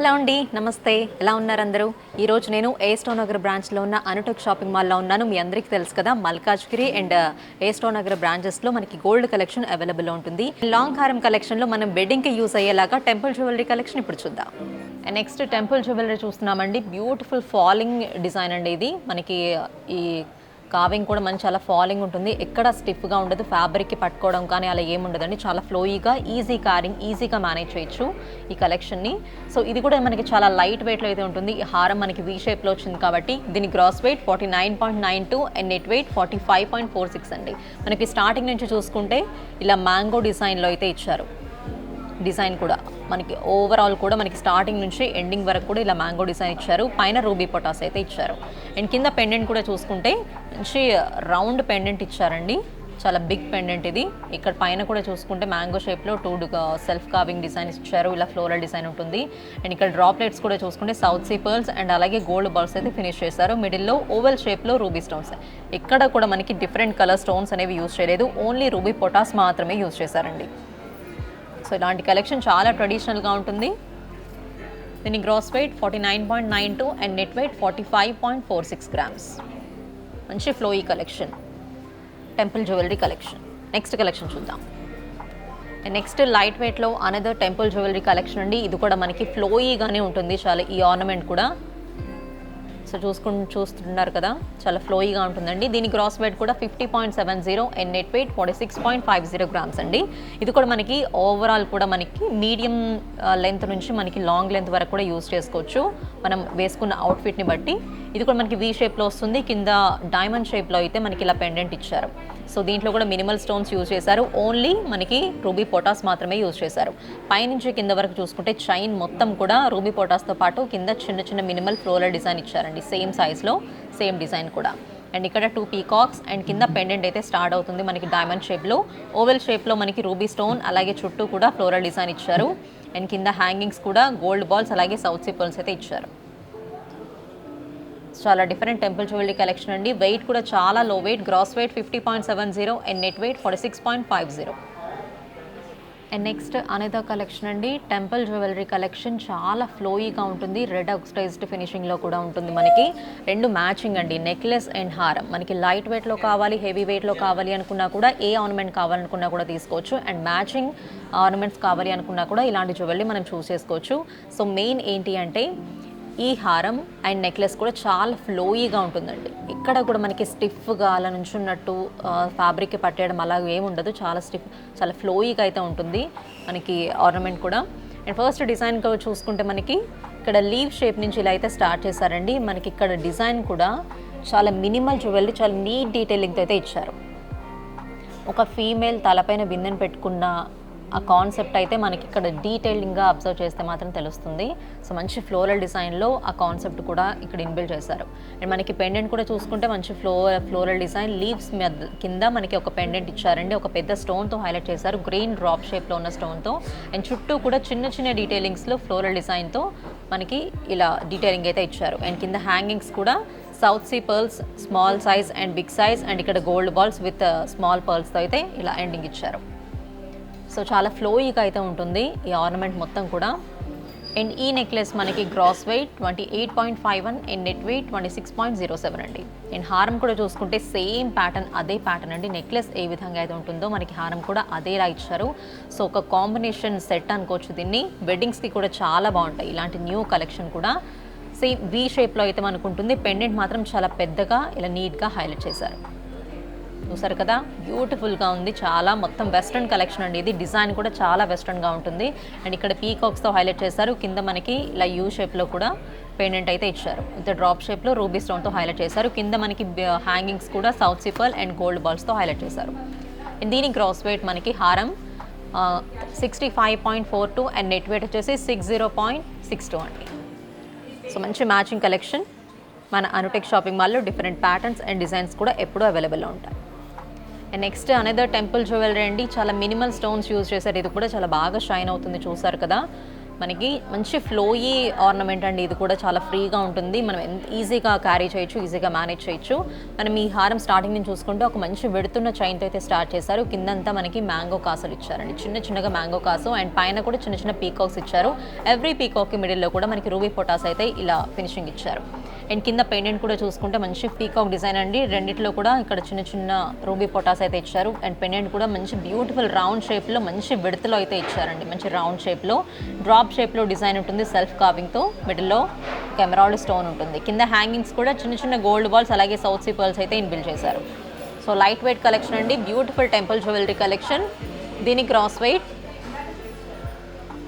Hello అండి నమస్తే. ఎలా ఉన్నారు అందరూ? ఈరోజు నేను ఏ స్టోన్ నగర్ బ్రాంచ్లో ఉన్న అనుటెక్ షాపింగ్ మాల్లో ఉన్నాను. మీ అందరికీ తెలుసు కదా మల్కాజ్గిరి అండ్ ఏ స్టోన్ నగర్ బ్రాంచెస్లో మనకి గోల్డ్ కలెక్షన్ అవైలబుల్ ఉంటుంది. లాంగ్ హారం కలెక్షన్లో మనం వెడ్డింగ్కి యూస్ అయ్యేలాగా టెంపుల్ జ్యువెలరీ కలెక్షన్ ఇప్పుడు చూద్దాం. నెక్స్ట్ టెంపుల్ జ్యువెలరీ చూస్తున్నామండి. బ్యూటిఫుల్ ఫాలింగ్ డిజైన్ అండి ఇది. మనకి ఈ కావింగ్ కూడా మంచి చాలా ఫాలింగ్ ఉంటుంది. ఎక్కడ స్టిఫ్గా ఉండదు ఫ్యాబ్రిక్కి పట్టుకోవడం కానీ అలా ఏముండదండి చాలా ఫ్లోయిగా ఈజీ క్యారింగ్ ఈజీగా మేనేజ్ చేయొచ్చు ఈ కలెక్షన్ని సో ఇది కూడా మనకి చాలా లైట్ వెయిట్లో అయితే ఉంటుంది. ఈ హారం మనకి వీ షేప్లో వచ్చింది కాబట్టి దీని gross weight forty nine point nine two and net weight forty five point four six అండి. మనకి స్టార్టింగ్ నుంచి చూసుకుంటే ఇలా మ్యాంగో డిజైన్లో అయితే ఇచ్చారు. డిజైన్ కూడా మనకి ఓవరాల్ కూడా మనకి స్టార్టింగ్ నుంచి ఎండింగ్ వరకు కూడా ఇలా మ్యాంగో డిజైన్ ఇచ్చారు. పైన రూబీ పొటాస్ అయితే ఇచ్చారు. అండ్ కింద పెండెంట్ కూడా చూసుకుంటే మంచి రౌండ్ పెండెంట్ ఇచ్చారండి. చాలా బిగ్ పెండెంట్ ఇది. ఇక్కడ పైన కూడా చూసుకుంటే మ్యాంగో షేప్లో టూ సెల్ఫ్ కావింగ్ డిజైన్ ఇచ్చారు. ఇలా ఫ్లోరల్ డిజైన్ ఉంటుంది. అండ్ ఇక్కడ డ్రాప్లెట్స్ కూడా చూసుకుంటే సౌత్ సీ పర్ల్స్ అండ్ అలాగే గోల్డ్ బాల్స్ అయితే ఫినిష్ చేశారు. మిడిల్లో ఓవెల్ షేప్లో రూబీ స్టోన్స్ ఇక్కడ కూడా మనకి డిఫరెంట్ కలర్ స్టోన్స్ అనేవి యూజ్ చేయలేదు. ఓన్లీ రూబీ పొటాస్ మాత్రమే యూజ్ చేశారండి. సో ఇలాంటి కలెక్షన్ చాలా ట్రెడిషనల్గా ఉంటుంది. దీని gross weight forty nine point nine two and net weight forty five point four six grams మంచి flowy collection temple jewellery collection next collection చూద్దాం. నెక్స్ట్ లైట్ వెయిట్లో అనదర్ టెంపుల్ జ్యువెలరీ కలెక్షన్ అండి. ఇది కూడా మనకి ఫ్లోయీగానే ఉంటుంది. చాలా ఈ ఆర్నమెంట్ కూడా. సో చూసుకు చూస్తున్నారు కదా. చాలా ఫ్లోయిగా ఉంటుందండి. దీని గ్రాస్ వెయిట్ కూడా fifty point seven zero and net weight forty six point five zero grams అండి. ఇది కూడా మనకి ఓవరాల్ కూడా మనకి మీడియం లెంత్ నుంచి మనకి లాంగ్ లెంత్ వరకు కూడా యూస్ చేసుకోవచ్చు. మనం వేసుకున్న అవుట్ఫిట్ని బట్టి. ఇది కూడా మనకి వీ షేప్లో వస్తుంది. కింద డైమండ్ షేప్లో అయితే మనకి ఇలా పెండెంట్ ఇచ్చారు. సో దీంట్లో కూడా మినిమల్ స్టోన్స్ యూజ్ చేశారు. ఓన్లీ మనకి రూబీ పొటాస్ మాత్రమే యూజ్ చేశారు. పైనుంచి కింద వరకు చూసుకుంటే చైన్ మొత్తం కూడా రూబీ పొటాస్తో పాటు కింద చిన్న చిన్న మినిమల్ ఫ్లోరల్ డిజైన్ ఇచ్చారండి. సేమ్ సైజ్లో సేమ్ డిజైన్ కూడా. అండ్ ఇక్కడ టూ పీకాక్స్ అండ్ కింద పెండెంట్ అయితే స్టార్ట్ అవుతుంది మనకి డైమండ్ షేప్లో. ఓవెల్ షేప్లో మనకి రూబీ స్టోన్ అలాగే చుట్టూ కూడా ఫ్లోరల్ డిజైన్ ఇచ్చారు. అండ్ కింద హ్యాంగింగ్స్ కూడా గోల్డ్ బాల్స్ అలాగే సౌత్ సిపల్స్ అయితే ఇచ్చారు. చాలా డిఫరెంట్ టెంపుల్ జ్యువెలరీ కలెక్షన్ అండి. వెయిట్ కూడా చాలా low weight gross weight fifty point seven zero and net weight forty six point five zero and next అనేదా collection అండి. టెంపుల్ జ్యువెలరీ కలెక్షన్ చాలా ఫ్లోయీగా ఉంటుంది. రెడ్ ఆక్సిడైజ్డ్ ఫినిషింగ్లో కూడా ఉంటుంది మనకి. రెండు మ్యాచింగ్ అండి. నెక్లెస్ అండ్ హారం. మనకి లైట్ వెయిట్లో కావాలి హెవీ వెయిట్లో కావాలి అనుకున్నా కూడా ఏ ఆర్నమెంట్ కావాలనుకున్నా కూడా తీసుకోవచ్చు. అండ్ మ్యాచింగ్ ఆర్నమెంట్స్ కావాలి అనుకున్నా కూడా ఇలాంటి జ్యువెలరీ మనం చూస్ చేసుకోవచ్చు సో మెయిన్ ఏంటి అంటే ఈ హారం అండ్ నెక్లెస్ కూడా చాలా ఫ్లోయీగా ఉంటుందండి. ఇక్కడ కూడా మనకి స్టిఫ్గా అలా నుంచున్నట్టు ఫ్యాబ్రిక్కి పట్టేయడం అలా ఏమి ఉండదు. చాలా స్టిఫ్ చాలా ఫ్లోయీగా అయితే ఉంటుంది మనకి ఆర్నమెంట్ కూడా. అండ్ ఫస్ట్ డిజైన్ చూసుకుంటే మనకి ఇక్కడ లీవ్ షేప్ నుంచి ఇలా అయితే స్టార్ట్ చేశారండి. మనకి ఇక్కడ డిజైన్ కూడా చాలా మినిమల్ జ్యువెలరీ చాలా నీట్ డీటెయిలింగ్తో అయితే ఇచ్చారు. ఒక ఫీమేల్ తలపైన బిందెను పెట్టుకున్న ఆ కాన్సెప్ట్ అయితే మనకి ఇక్కడ డీటెయిలింగ్గా అబ్జర్వ్ చేస్తే మాత్రం తెలుస్తుంది. సో మంచి ఫ్లోరల్ డిజైన్లో ఆ కాన్సెప్ట్ కూడా ఇక్కడ ఇన్బిల్డ్ చేశారు. అండ్ మనకి పెండెంట్ కూడా చూసుకుంటే మంచి ఫ్లో ఫ్లోరల్ డిజైన్ లీవ్స్ మీద కింద మనకి ఒక పెండెంట్ ఇచ్చారండి. ఒక పెద్ద స్టోన్తో హైలైట్ చేశారు. గ్రీన్ డ్రాప్ షేప్లో ఉన్న స్టోన్తో అండ్ చుట్టూ కూడా చిన్న చిన్న డీటెయిలింగ్స్లో ఫ్లోరల్ డిజైన్తో మనకి ఇలా డీటెయిలింగ్ అయితే ఇచ్చారు. అండ్ కింద హ్యాంగింగ్స్ కూడా south sea pearls small size and big size and ఇక్కడ గోల్డ్ బాల్స్ విత్ స్మాల్ పర్ల్స్తో అయితే ఇలా ఎండింగ్ ఇచ్చారు. సో చాలా ఫ్లోయిగా అయితే ఉంటుంది ఈ ఆర్నమెంట్ మొత్తం కూడా. అండ్ ఈ నెక్లెస్ మనకి gross weight twenty eight point five one and net weight twenty six point zero seven అండి. అండ్ హారం కూడా చూసుకుంటే సేమ్ ప్యాటర్న్ అదే ప్యాటర్న్ అండి. నెక్లెస్ ఏ విధంగా అయితే ఉంటుందో మనకి హారం కూడా అదేలా ఇచ్చారు. సో ఒక కాంబినేషన్ సెట్ అనుకోవచ్చు దీన్ని. వెడ్డింగ్స్కి కూడా చాలా బాగుంటాయి. ఇలాంటి న్యూ కలెక్షన్ కూడా. సేమ్ వీ షేప్లో అయితే మనకు ఉంటుంది. పెండెంట్ మాత్రం చాలా పెద్దగా ఇలా నీట్గా హైలైట్ చేశారు. చూసారు కదా? బ్యూటిఫుల్గా ఉంది. చాలా మొత్తం వెస్ట్రన్ కలెక్షన్ అండి. ఇది డిజైన్ కూడా చాలా వెస్ట్రన్గా ఉంటుంది. అండ్ ఇక్కడ పీకాక్స్తో హైలైట్ చేశారు. కింద మనకి ఇలా యూ షేప్లో కూడా పెండెంట్ అయితే ఇచ్చారు. ఇంత డ్రాప్ షేప్లో రూబీ స్టోన్తో హైలైట్ చేశారు. కింద మనకి హ్యాంగింగ్స్ కూడా south sea pearl and gold బాల్స్తో highlight చేశారు. దీని గ్రాస్ వెయిట్ మనకి హారం sixty five point four two and net weight వచ్చేసి six zero point six two అండి. సో మంచి మ్యాచింగ్ కలెక్షన్ మన అనుటెక్ షాపింగ్ మాల్లో డిఫరెంట్ ప్యాటర్న్స్ అండ్ డిజైన్స్ కూడా ఎప్పుడూ అవైలబుల్లో ఉంటాయి. And next another temple jewellery అండి చాలా మినిమల్ స్టోన్స్ యూజ్ చేశారు ఇది కూడా చాలా బాగా షైన్ అవుతుంది చూసారు కదా మనకి మంచి ఫ్లోయీ ఆర్నమెంట్ అండి ఇది కూడా చాలా ఫ్రీగా ఉంటుంది మనం ఎంత ఈజీగా క్యారీ చేయొచ్చు ఈజీగా మేనేజ్ చేయొచ్చు మనం ఈ హారం స్టార్టింగ్ నుంచి చూసుకుంటే ఒక మంచి వెడుతున్న చైన్తో అయితే స్టార్ట్ చేశారు కిందంతా మనకి మ్యాంగో కాసులు ఇచ్చారండి చిన్న చిన్నగా మ్యాంగో కాసు అండ్ పైన కూడా చిన్న చిన్న పీకాక్స్ ఇచ్చారు ఎవ్రీ పీకాక్కి మిడిల్లో కూడా మనకి రూబీ పొటాస్ అయితే ఇలా ఫినిషింగ్ ఇచ్చారు అండ్ కింద పెండెంట్ కూడా చూసుకుంటే మంచి పీకాక్ డిజైన్ అండి. రెండిట్లో కూడా ఇక్కడ చిన్న చిన్న రూబీ పొటాస్ అయితే ఇచ్చారు. అండ్ పెండెంట్ కూడా మంచి బ్యూటిఫుల్ రౌండ్ షేప్లో మంచి విడతలో అయితే ఇచ్చారండి. మంచి రౌండ్ షేప్లో. డ్రాప్ షేప్లో డిజైన్ ఉంటుంది సెల్ఫ్ కార్వింగ్తో మిడిల్లో కెమెరాల్డ్ స్టోన్ ఉంటుంది. కింద హ్యాంగింగ్స్ కూడా చిన్న చిన్న గోల్డ్ బాల్స్ అలాగే సౌత్ సీ పర్ల్స్ అయితే ఇన్బిల్ చేశారు. సో లైట్ వెయిట్ కలెక్షన్ అండి. Beautiful temple jewellery collection. దీని gross weight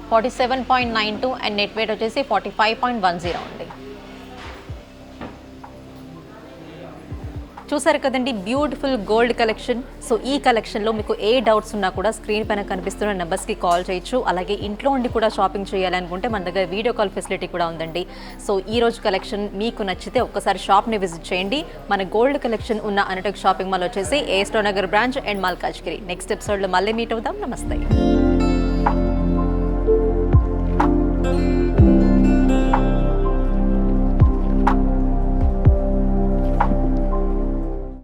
forty seven point nine two and net weight వచ్చేసి forty five point one zero అండి. చూసారు కదండి బ్యూటిఫుల్ గోల్డ్ కలెక్షన్ సో ఈ కలెక్షన్లో మీకు ఏ డౌట్స్ ఉన్నా కూడా స్క్రీన్ పైన కనిపిస్తున్న నెంబర్స్కి కాల్ చేయొచ్చు. అలాగే ఇంట్లో ఉండి కూడా షాపింగ్ చేయాలనుకుంటే మన దగ్గర వీడియో కాల్ ఫెసిలిటీ కూడా ఉందండి. సో ఈ రోజు కలెక్షన్ మీకు నచ్చితే ఒక్కసారి షాప్ని విజిట్ చేయండి. మన గోల్డ్ కలెక్షన్ ఉన్న అనటక్ షాపింగ్ మాల్ వచ్చేసి ఏ స్టోనగర్ బ్రాంచ్ అండ్ మల్కాజ్గిరి నెక్స్ట్ ఎపిసోడ్లో మళ్ళీ మీట్ అవుదాం. నమస్తే.